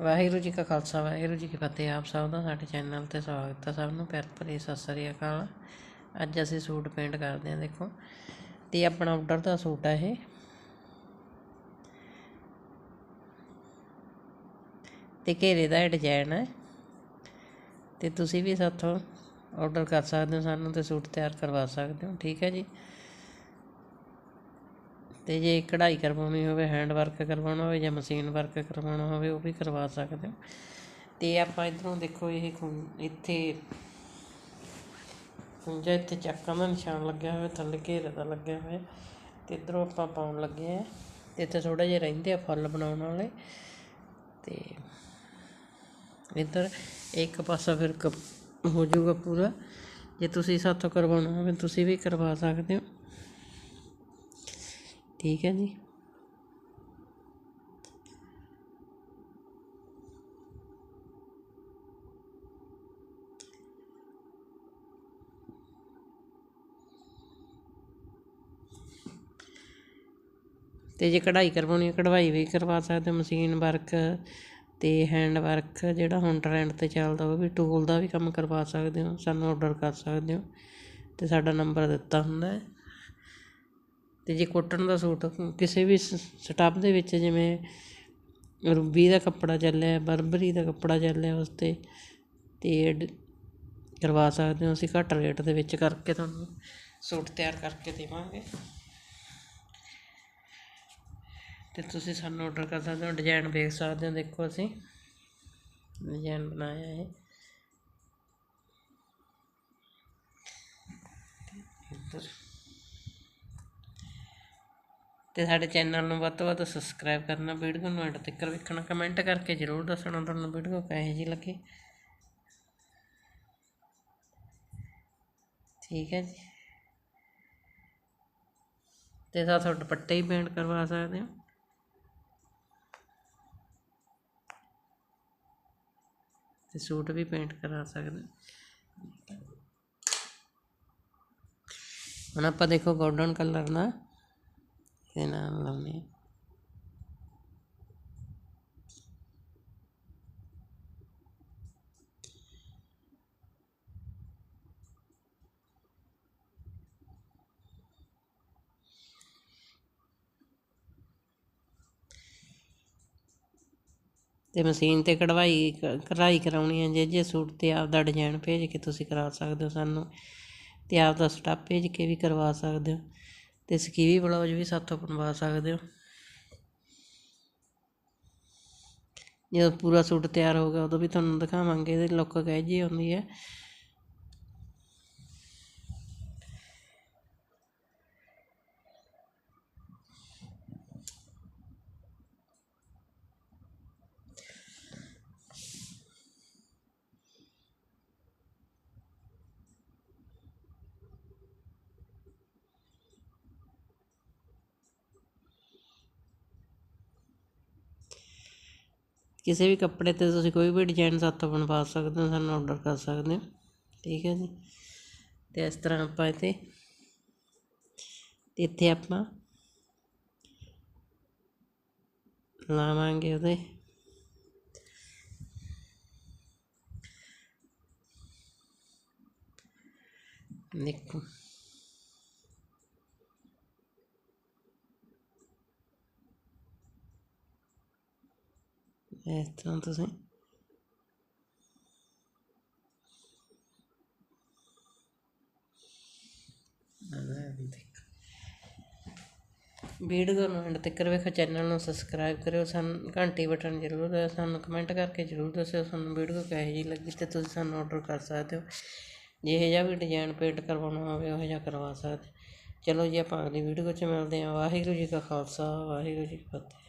ਵਾਹਿਗੁਰੂ ਜੀ ਕਾ ਖਾਲਸਾ, ਵਾਹਿਗੁਰੂ ਜੀ ਕੀ ਫਤਿਹ। ਆਪ ਸਭ ਦਾ ਸਾਡੇ ਚੈਨਲ ਤੇ ਸਵਾਗਤ ਹੈ। ਸਭ ਨੂੰ ਪਿਆਰ ਭਰੀ ਸਤਿ ਸ੍ਰੀ ਅਕਾਲ। ਅੱਜ ਅਸੀਂ ਸੂਟ ਪੇਂਟ ਕਰਦੇ ਹਾਂ, ਦੇਖੋ। ਤੇ ਆਪਣਾ ਆਰਡਰ ਦਾ ਸੂਟ ਹੈ ਇਹ। ਤੇ ਘੇਰੇ ਦਾ ਡਿਜ਼ਾਈਨ ਹੈ। ਤੇ ਤੁਸੀਂ ਵੀ ਸਾਥੋਂ ਆਰਡਰ ਕਰ ਸਕਦੇ ਹੋ ਸਾਨੂੰ ਤੇ ਸੂਟ ਤਿਆਰ ਕਰਵਾ ਸਕਦੇ ਹੋ। ਠੀਕ ਹੈ ਜੀ? ਅਤੇ ਜੇ ਕਢਾਈ ਕਰਵਾਉਣੀ ਹੋਵੇ ਹੈਂਡ ਵਰਕ ਕਰਵਾਉਣਾ ਹੋਵੇ ਜਾਂ ਮਸ਼ੀਨ ਵਰਕ ਕਰਵਾਉਣਾ ਹੋਵੇ, ਉਹ ਵੀ ਕਰਵਾ ਸਕਦੇ ਹੋ। ਅਤੇ ਆਪਾਂ ਇੱਧਰੋਂ ਦੇਖੋ, ਇਹ ਖੁੰ- ਇੱਥੇ ਖੁੰਝਾ ਇੱਥੇ ਚੱਕਾਂ ਦਾ ਨਿਸ਼ਾਨ ਲੱਗਿਆ ਹੋਇਆ, ਥੱਲੇ ਘੇਰੇ ਦਾ ਲੱਗਿਆ ਹੋਇਆ। ਅਤੇ ਇੱਧਰੋਂ ਆਪਾਂ ਪਾਉਣ ਲੱਗੇ ਆ ਅਤੇ ਇੱਥੇ ਥੋੜ੍ਹਾ ਜਿਹਾ ਰਹਿੰਦੇ ਆ ਫੁੱਲ ਬਣਾਉਣ ਵਾਲੇ। ਅਤੇ ਇੱਧਰ ਇੱਕ ਪਾਸਾ ਫਿਰ ਕ- ਹੋ ਜਾਊਗਾ ਪੂਰਾ। ਜੇ ਤੁਸੀਂ ਸਾਥੋਂ ਕਰਵਾਉਣਾ ਹੋਵੇ, ਤੁਸੀਂ ਵੀ ਕਰਵਾ ਸਕਦੇ ਹੋ। ਠੀਕ ਹੈ ਜੀ। ਤੇ ਜੇ ਕਢਾਈ ਕਰਵਾਉਣੀ ਹੈ, ਕਢਵਾਈ ਵੀ ਕਰਵਾ ਸਕਦੇ ਹੋ। ਮਸ਼ੀਨ ਵਰਕ ਤੇ ਹੈਂਡ ਵਰਕ ਜਿਹੜਾ ਹੁਣ ਟ੍ਰੈਂਡ ਤੇ ਚੱਲਦਾ, ਉਹ ਵੀ ਟੂਲ ਦਾ ਵੀ ਕੰਮ ਕਰਵਾ ਸਕਦੇ ਹੋ। ਸਾਨੂੰ ਆਰਡਰ ਕਰ ਸਕਦੇ ਹੋ। ਤੇ ਸਾਡਾ ਨੰਬਰ ਦਿੱਤਾ ਹੁੰਦਾ ਹੈ। ਅਤੇ ਜੇ ਕੋਟਨ ਦਾ ਸੂਟ ਕਿਸੇ ਵੀ ਸ ਸਟੱਫ ਦੇ ਵਿੱਚ ਜਿਵੇਂ ਰੂਬੀ ਦਾ ਕੱਪੜਾ ਚੱਲਿਆ, ਬਰਬਰੀ ਦਾ ਕੱਪੜਾ ਚੱਲਿਆ ਉਸ 'ਤੇ, ਤੇ ਡ- ਕਰਵਾ ਸਕਦੇ ਹੋ ਅਸੀਂ ਘੱਟ ਰੇਟ ਦੇ ਵਿੱਚ ਕਰਕੇ ਤੁਹਾਨੂੰ ਸੂਟ ਤਿਆਰ ਕਰਕੇ ਦੇਵਾਂਗੇ। ਅਤੇ ਤੁਸੀਂ ਸਾਨੂੰ ਆਰਡਰ ਕਰ ਸਕਦੇ ਹੋ ਡਿਜ਼ਾਇਨ ਵੇਖ ਸਕਦੇ ਹੋ, ਦੇਖੋ ਅਸੀਂ। ਡਿਜ਼ਾਇਨ ਬਣਾਇਆ ਹੈ ਇੱਧਰ ਅਤੇ ਸਾਡੇ ਚੈਨਲ ਨੂੰ ਵੱਧ ਤੋਂ ਵੱਧ ਸਬਸਕ੍ਰਾਈਬ ਕਰਨਾ ਵੀਡੀਓ ਨੂੰ ਐਂਡ ਤੱਕ ਵੇਖਣਾ ਕਮੈਂਟ ਕਰਕੇ ਜ਼ਰੂਰ ਦੱਸਣਾ ਤੁਹਾਨੂੰ ਵੀਡੀਓ ਕਿਹੋ ਜਿਹੀ ਲੱਗੀ। ਠੀਕ ਹੈ ਜੀ। ਤੇ ਸਾਥੋਂ ਦੁਪੱਟੇ ਹੀ ਪੇਂਟ ਕਰਵਾ ਸਕਦੇ ਹੋ। ਤੇ ਸੂਟ ਵੀ ਪੇਂਟ ਕਰਾ ਸਕਦੇ ਹੁਣ ਆਪਾਂ ਦੇਖੋ ਗੋਲਡਨ ਕਲਰ ਦਾ ਇਹਦੇ ਨਾਲ ਲਾਉਣੇ ਆ ਤੇ ਮਸ਼ੀਨ ਤੇ ਕਢਵਾਈ, ਕਢਾਈ ਕਰਾਉਣੀ ਹੈ ਜੇ ਜੇ ਸੂਟ ਤੇ ਆਪਦਾ ਡਿਜ਼ਾਈਨ ਭੇਜ ਕੇ ਤੁਸੀਂ ਕਰਾ ਸਕਦੇ ਹੋ ਸਾਨੂੰ ਤੇ ਆਪਦਾ ਸਟੱਪ ਭੇਜ ਕੇ ਵੀ ਕਰਵਾ ਸਕਦੇ ਹੋ। ਤੇ ਸਕੀਵੀ ਬਲਾਉਜ ਵੀ ਸਾਥੋਂ ਬਣਵਾ ਸਕਦੇ ਹੋ। ਜਦੋਂ ਪੂਰਾ ਸੂਟ ਤਿਆਰ ਹੋ ਗਿਆ, ਉਦੋਂ ਵੀ ਤੁਹਾਨੂੰ ਦਿਖਾਵਾਂਗੇ, ਇਹਦੀ ਲੁੱਕ ਕਹੇ ਜੀ ਹੁੰਦੀ ਹੈ। ਕਿਸੇ ਵੀ ਕੱਪੜੇ ਤੇ ਤੁਸੀਂ ਕੋਈ ਵੀ ਡਿਜ਼ਾਇਨ ਸਾਥੋਂ ਬਣਵਾ ਸਕਦੇ ਹੋ, ਸਾਨੂੰ ਆਰਡਰ ਕਰ ਸਕਦੇ ਹੋ। ਠੀਕ ਹੈ ਜੀ? ਅਤੇ ਇਸ ਤਰ੍ਹਾਂ ਆਪਾਂ ਇੱਥੇ ਇੱਥੇ ਆਪਾਂ ਲਾਵਾਂਗੇ ਉਹਦੇ। ਦੇਖੋ। ਇਸ ਤਰ੍ਹਾਂ ਤੁਸੀਂ ਵੀਡੀਓ ਨੂੰ ਐਂਡ ਤੱਕ ਵੇਖੋ ਚੈਨਲ ਨੂੰ ਸਬਸਕ੍ਰਾਈਬ ਕਰਿਓ ਸਾਨੂੰ ਘੰਟੀ ਬਟਨ ਜ਼ਰੂਰ ਸਾਨੂੰ ਕਮੈਂਟ ਕਰਕੇ ਜ਼ਰੂਰ ਦੱਸਿਓ ਸਾਨੂੰ ਵੀਡੀਓ ਕਿਹੋ ਜਿਹੀ ਲੱਗੀ ਤੇ ਤੁਸੀਂ ਸਾਨੂੰ ਆਰਡਰ ਕਰ ਸਕਦੇ ਹੋ ਜੇ ਇਹੋ ਜਿਹਾ ਵੀ ਡਿਜ਼ਾਈਨ ਪੇਂਟ ਕਰਵਾਉਣਾ ਹੋਵੇ ਉਹ ਜਿਹਾ ਕਰਵਾ ਸਕਦੇ ਚਲੋ ਜੀ ਆਪਾਂ ਅਗਲੀ ਵੀਡੀਓ 'ਚ ਮਿਲਦੇ ਹਾਂ ਵਾਹਿਗੁਰੂ ਜੀ ਕਾ ਖਾਲਸਾ ਵਾਹਿਗੁਰੂ ਜੀ ਕੀ ਫਤਿਹ